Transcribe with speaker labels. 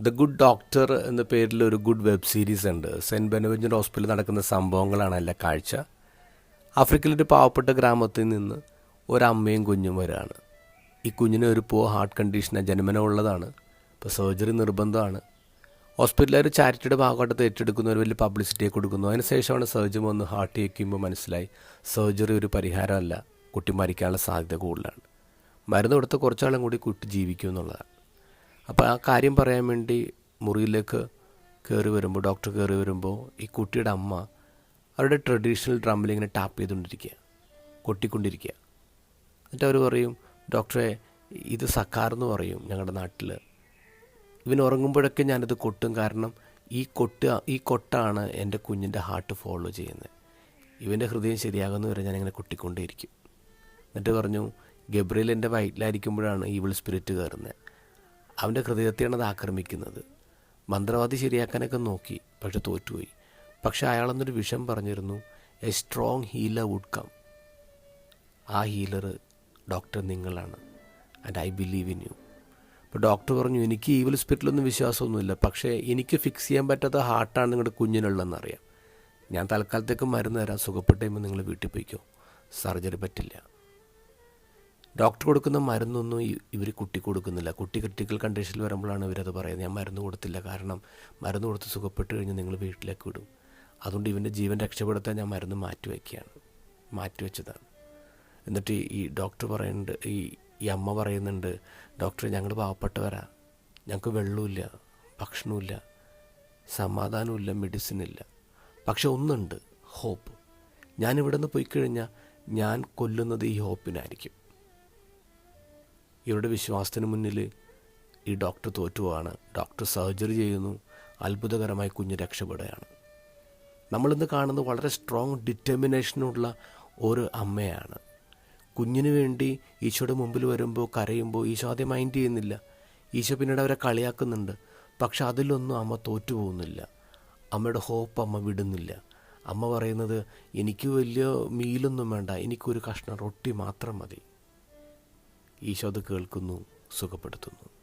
Speaker 1: The good doctor എന്ന പേരിൽ ഒരു ഗുഡ് വെബ് സീരീസ് ഉണ്ട്. സെന്റ് ബെനവെഞ്ചൻ ഹോസ്പിറ്റലിൽ നടക്കുന്ന സംഭവങ്ങളാണ് എല്ലാ കാഴ്ച. ആഫ്രിക്കയിലൊരു പാവപ്പെട്ട ഗ്രാമത്തിൽ നിന്ന് ഒരമ്മയും കുഞ്ഞും വരാണ്. ഈ കുഞ്ഞിന് ഒരു പോ ഹാർട്ട് കണ്ടീഷന ജന്മനം ഉള്ളതാണ്. ഇപ്പോൾ സർജറി നിർബന്ധമാണ്. ഹോസ്പിറ്റലിൽ ഒരു ചാരിറ്റിയുടെ ഭാഗമായിട്ട് ഏറ്റെടുക്കുന്ന ഒരു വലിയ പബ്ലിസിറ്റിയെ കൊടുക്കുന്നു. അതിനുശേഷമാണ് സർജറി വന്ന് ഹാർട്ട് വയ്ക്കുമ്പോൾ മനസ്സിലായി സർജറി ഒരു പരിഹാരമല്ല. കുട്ടി മരിക്കാനുള്ള സാധ്യത കൂടുതലാണ്. മരുന്ന് കൊടുത്ത കുറച്ചാളും കൂടി കുട്ടി ജീവിക്കും എന്നുള്ളതാണ്. അപ്പോൾ ആ കാര്യം പറയാൻ വേണ്ടി മുറിയിലേക്ക് കയറി വരുമ്പോൾ ഡോക്ടർ കയറി വരുമ്പോൾ ഈ കുട്ടിയുടെ അമ്മ അവരുടെ ട്രഡീഷണൽ ഡ്രമ്മിൽ ഇങ്ങനെ ടാപ്പ് ചെയ്തുകൊണ്ടിരിക്കുക കൊട്ടിക്കൊണ്ടിരിക്കുക. എന്നിട്ട് അവർ പറയും ഡോക്ടറെ ഇത് സക്കാർ എന്ന് പറയും ഞങ്ങളുടെ നാട്ടിൽ ഇവൻ ഉറങ്ങുമ്പോഴൊക്കെ ഞാനിത് കൊട്ടും. കാരണം ഈ കൊട്ട് ഈ കൊട്ടാണ് എന്റെ കുഞ്ഞിന്റെ ഹാർട്ട് ഫോളോ ചെയ്യുന്നത്. ഇവന്റെ ഹൃദയം ശരിയാകുന്ന വരെ ഞാനിങ്ങനെ കൊട്ടിക്കൊണ്ടേയിരിക്കും. എന്നിട്ട് പറഞ്ഞു ഗബ്രിയൽ എന്റെ വയറ്റിലായിരിക്കുമ്പോഴാണ് ഈവിൾ സ്പിരിറ്റ് കയറുന്നത്. അവന്റെ ഹൃദയത്തെയാണ് അത് ആക്രമിക്കുന്നത്. മന്ത്രവാദി ശരിയാക്കാനൊക്കെ നോക്കി പക്ഷെ തോറ്റുപോയി. പക്ഷെ അയാളെന്നൊരു വിഷം പറഞ്ഞിരുന്നു a strong healer would come ആ ഹീലർ ഡോക്ടർ നിങ്ങളാണ് and I believe in you അപ്പോൾ ഡോക്ടർ പറഞ്ഞു എനിക്ക് ഈവിൽ സ്പിരിറ്റിലൊന്നും വിശ്വാസമൊന്നുമില്ല പക്ഷേ എനിക്ക് ഫിക്സ് ചെയ്യാൻ പറ്റാത്ത ഹാർട്ടാണ് നിങ്ങളുടെ കുഞ്ഞിനുള്ളതെന്നറിയാം. ഞാൻ തൽക്കാലത്തേക്ക് മരുന്ന് തരാം സുഖപ്പെട്ട് നിങ്ങൾ വീട്ടിൽ പോയിക്കോ. സർജറി പറ്റില്ല. ഡോക്ടർ കൊടുക്കുന്ന മരുന്നൊന്നും ഇവർ കുട്ടി കൊടുക്കുന്നില്ല. കുട്ടി ക്രിട്ടിക്കൽ കണ്ടീഷനിൽ വരുമ്പോഴാണ് ഇവരത് പറയുന്നത്. ഞാൻ മരുന്ന് കൊടുത്തില്ല. കാരണം മരുന്ന് കൊടുത്ത് സുഖപ്പെട്ട് കഴിഞ്ഞ് നിങ്ങൾ വീട്ടിലേക്ക് വിടും. അതുകൊണ്ട് ഇവന്റെ ജീവൻ രക്ഷപ്പെടുത്താൻ ഞാൻ മരുന്ന് മാറ്റി വെച്ചതാണ് എന്നിട്ട് ഈ ഡോക്ടർ പറയുന്നുണ്ട് ഈ ഈ അമ്മ പറയുന്നുണ്ട് ഡോക്ടർ ഞങ്ങൾ പാവപ്പെട്ടവരാ. ഞങ്ങൾക്ക് വെള്ളമില്ല ഭക്ഷണമില്ല സമാധാനമില്ല മെഡിസിൻ ഇല്ല പക്ഷെ ഒന്നുണ്ട് ഹോപ്പ്. ഞാൻ നിന്ന് പോയി കഴിഞ്ഞാൽ ഞാൻ കൊല്ലുന്നത് ഈ ഹോപ്പിനായിരിക്കും. ഇവരുടെ വിശ്വാസത്തിന് മുന്നിൽ ഈ ഡോക്ടർ തോറ്റുപോവാണ്. ഡോക്ടർ സർജറി ചെയ്യുന്നു. അത്ഭുതകരമായി കുഞ്ഞ് രക്ഷപ്പെടുകയാണ്. നമ്മളിന്ന് കാണുന്നത് വളരെ സ്ട്രോങ് ഡിറ്റർമിനേഷനുള്ള ഒരു അമ്മയാണ്. കുഞ്ഞിന് വേണ്ടി ഈശോയുടെ മുമ്പിൽ വരുമ്പോൾ കരയുമ്പോൾ ഈശോ ആദ്യം മൈൻഡ് ചെയ്യുന്നില്ല. ഈശോ പിന്നീട് അവരെ കളിയാക്കുന്നുണ്ട്. പക്ഷെ അതിലൊന്നും അമ്മ തോറ്റു പോകുന്നില്ല അമ്മയുടെ ഹോപ്പ് അമ്മ വിടുന്നില്ല. അമ്മ പറയുന്നത് എനിക്ക് വലിയ മീലൊന്നും വേണ്ട. എനിക്കൊരു കഷ്ണം റൊട്ടി മാത്രം മതി. ഈശോ അത് കേൾക്കുന്നു സുഖപ്പെടുത്തുന്നു.